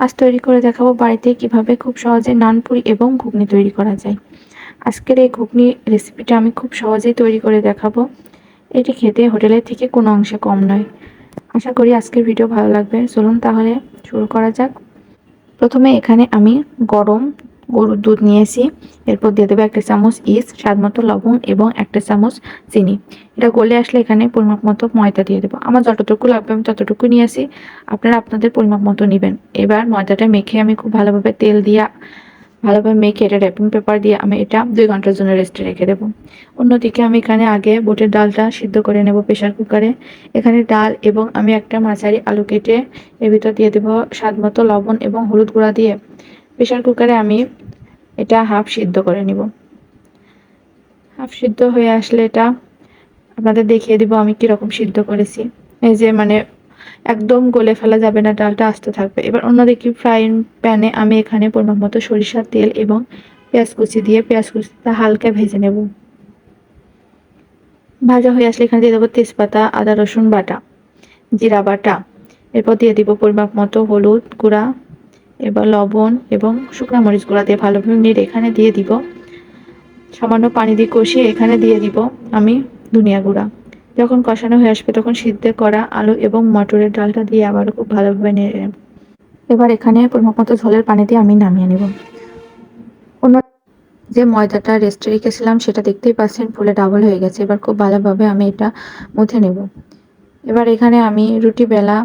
আজ তৈরি করে দেখাবো বাড়িতে কীভাবে খুব সহজে নানপুরি এবং ঘুগনি তৈরি করা যায়। আজকের এই ঘুগনি রেসিপিটা আমি খুব সহজেই তৈরি করে দেখাবো। এটি খেতে হোটেলের থেকে কোনো অংশে কম নয়। আশা করি আজকের ভিডিও ভালো লাগবে। চলুন তাহলে শুরু করা যাক। প্রথমে এখানে আমি গরম গরুর দুধ নিয়েছি। এরপর দিয়ে দেবো একটা চামচ ইস্ট, স্বাদ মতো লবণ এবং একটা চামচ চিনি। এটা গলে আসলে এখানে পরিমাপ মতো ময়দা দিয়ে দেবো। আমার যতটুকু লাগবে আমি ততটুকু নিয়ে আসি। আপনারা আপনাদের পরিমাপ মতো নেবেন। এবার ময়দাটা মেখে আমি খুব ভালোভাবে তেল দিয়ে, ভালোভাবে মেখে এটা র্যাপিং পেপার দিয়ে আমি এটা দুই ঘণ্টার জন্য রেস্টে রেখে দেবো। অন্যদিকে আমি এখানে আগে বুটের ডালটা সিদ্ধ করে নেব প্রেশার কুকারে এখানে ডাল এবং আমি একটা মাঝারি আলু কেটে এর ভিতর দিয়ে দেবো স্বাদ মতো লবণ এবং হলুদ গুঁড়া দিয়ে। প্রেশার কুকারে আমি এটা হাফ সিদ্ধ করে নিব। হাফ সিদ্ধ হয়ে আসলে এটা আপনাদের দেখিয়ে দিব আমি কীরকম সিদ্ধ করেছি। এই যে মানে একদম গলে ফেলা যাবে না, ডালটা আস্তে থাকবে। এবার অন্যদিকে ফ্রাইং প্যানে আমি এখানে পরিমাণ মতো সরিষার তেল এবং পেঁয়াজ কুচি দিয়ে পেঁয়াজ কুচিটা হালকা ভেজে নেব। ভাজা হয়ে আসলে এখানে দিয়ে দেবো তেজপাতা, আদা, রসুন বাটা, জিরা বাটা। এরপর দিয়ে দিব পরিমাপ মতো হলুদ গুঁড়া এবার লবণ এবং শুকনো মরিচ গুঁড়া দিয়ে ভালোভাবে নেড়ে এখানে দিয়ে দিব। সামান্য পানি দিয়ে কষিয়ে এখানে দিয়ে দিব আমি ধনিয়া গুঁড়া। যখন কষানো হয়ে আসবে তখন সিদ্ধ করা আলু এবং মটরের ডালটা দিয়ে আবারও খুব ভালোভাবে নেড়ে এবার এখানে পরিমাপ মতো ঝোলের পানি দিয়ে আমি নামিয়ে নেব। অন্য যে ময়দাটা রেস্টে রেখেছিলাম সেটা দেখতেই পাচ্ছেন ফুলে ডাবল হয়ে গেছে। এবার খুব ভালোভাবে আমি এটা মুথে নেব। এবার এখানে আমি রুটি বেলা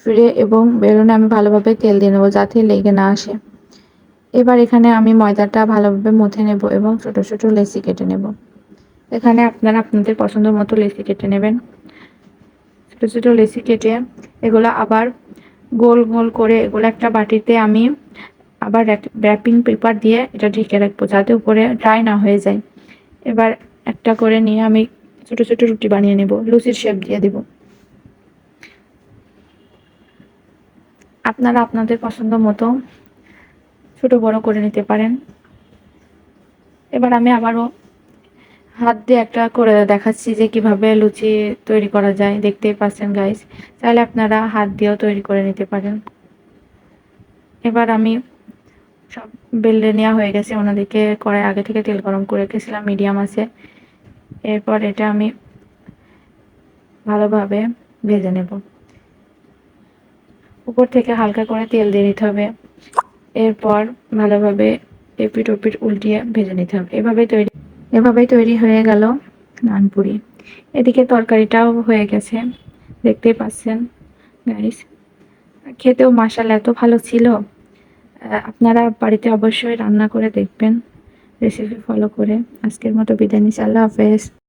ফিরে এবং বেলুনে আমি ভালোভাবে তেল দিয়ে নেব যাতে লেগে না আসে। এবার এখানে আমি ময়দাটা ভালোভাবে মুথে নেব এবং ছোট ছোট লেসি কেটে নেব। এখানে আপনারা আপনাদের পছন্দ মতো লেসি কেটে নেবেন। ছোটো ছোটো লেসি কেটে এগুলো আবার গোল গোল করে এগুলো একটা বাটিতে আমি আবার র্যাপিং পেপার দিয়ে এটা ঢেকে রাখব যাতে উপরে ড্রাই না হয়ে যায়। এবার একটা করে নিয়ে আমি ছোটো ছোটো রুটি বানিয়ে নেব। লুচির শেপ দিয়ে দেব। আপনারা আপনাদের পছন্দ মতো ছোট বড় করে নিতে পারেন। এবার আমি আবারও হাত দিয়ে একটা করে দেখাচ্ছি যে কীভাবে লুচি তৈরি করা যায়। দেখতেই পাচ্ছেন গাইস চাইলে আপনারা হাত দিয়েও তৈরি করে নিতে পারেন। এবার আমি সব বেলে নেওয়া হয়ে গেছে ওনাদিকে কড়াই আগে থেকে তেল গরম করে রেখেছিলাম মিডিয়াম আছে। এরপর এটা আমি ভালোভাবে ভেজে নেব। উপর থেকে হালকা করে তেল দিয়ে নিতে হবে। এরপর ভালোভাবে এপিট ওপিট উল্টিয়ে ভেজে নিতে হবে। এভাবেই তৈরি এভাবেই তৈরি হয়ে গেল নানপুরি। এদিকে তরকারিটাও হয়ে গেছে, দেখতেই পাচ্ছেন। গাইস খেতেও মাসাল এত ভালো ছিল। আপনারা বাড়িতে অবশ্যই রান্না করে দেখবেন। রেসিপি ফলো করে। আজকের মতো বিদায় নিচ্ছি। আল্লাহ হাফেজ।